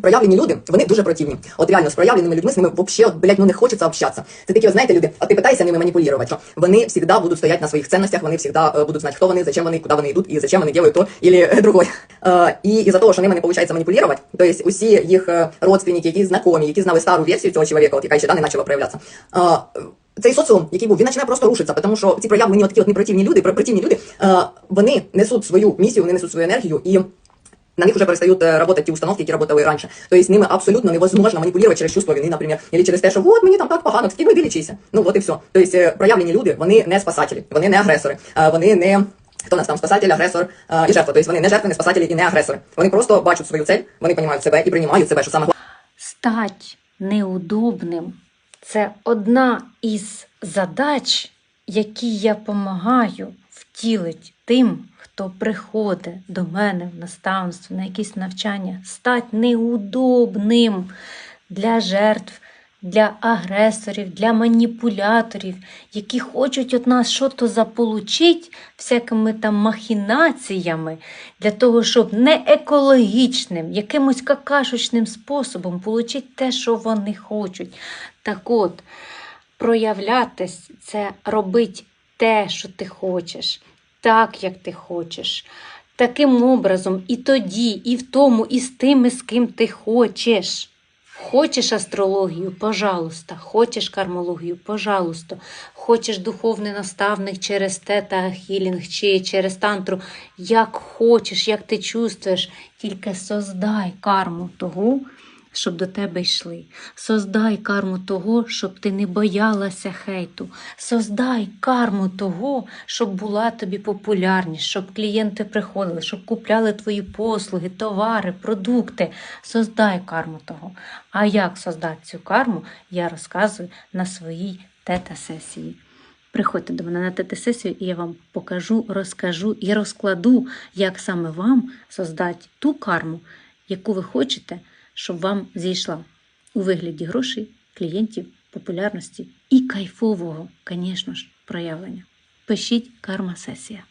Проявлені люди, вони дуже противні. От реально з проявленими людьми з ними вообще, от, блядь, ну не хочеться общатися. Це такі, от, знаєте, люди, от ти питаєшся ними маніпулювати, що вони завжди будуть стояти на своїх цінностях, вони завжди е, будуть знати, хто вони, зачем вони, куди вони йдуть і зачем вони роблять то или другое. Е, і із-за того, що ними не виходить маніпулювати, то есть усі їх е, родственники, які знайомі, які знали стару версію цього чоловіка, от яка ще да, не почала проявлятися. е, цей соціум, який був, він починає просто рушитися, тому що ці проявлені от такі от непротивні люди, противні люди, е, вони несуть свою місію, вони несуть свою енергію і на них уже перестают э, работать ті установки, які работали раньше. То есть ними абсолютно невозможно маніпулювати через чувство вини, наприклад, или через те, що вот мені там так погано, так іди лічися. Ну от і все. То есть е, проявлені люди, вони не спасателі, вони не агресори, е, вони не хто нас там спасатель, агресор е, і жертва. Тобто вони не жертви, не спасателі і не агресори. Вони просто бачать свою цель, вони розуміють себе і приймають себе, що саме Стать неудобним це одна із задач, які я допомагаю втілити тим, хто приходить до мене в наставництво на якісь навчання. Стать неудобним для жертв. Для агресорів, для маніпуляторів, які хочуть від нас щось заполучити всякими там махінаціями, для того, щоб не екологічним, якимось какашечним способом отримати те, що вони хочуть. Так от, проявлятись це робити те, що ти хочеш, так, як ти хочеш. Таким образом, і тоді, і в тому, і з тими, з ким ти хочеш. Хочеш астрологію, пожалуйста, хочеш кармологію, пожалуйста, хочеш духовний наставник через тета хілінг чи через тантру, як хочеш, як ти чувствуєш, тільки создай карму того, щоб до тебе йшли. Создай карму того, щоб ти не боялася хейту. Создай карму того, щоб була тобі популярність, щоб клієнти приходили, щоб купляли твої послуги, товари, продукти. Создай карму того. А як создати цю карму, я розказую на своїй тета-сесії. Приходьте до мене на тета-сесію, і я вам покажу, розкажу і розкладу, як саме вам создати ту карму, яку ви хочете, щоб вам зійшла у вигляді грошей, клієнтів, популярності і кайфового, звісно ж, проявлення. Пишіть карма-сесія.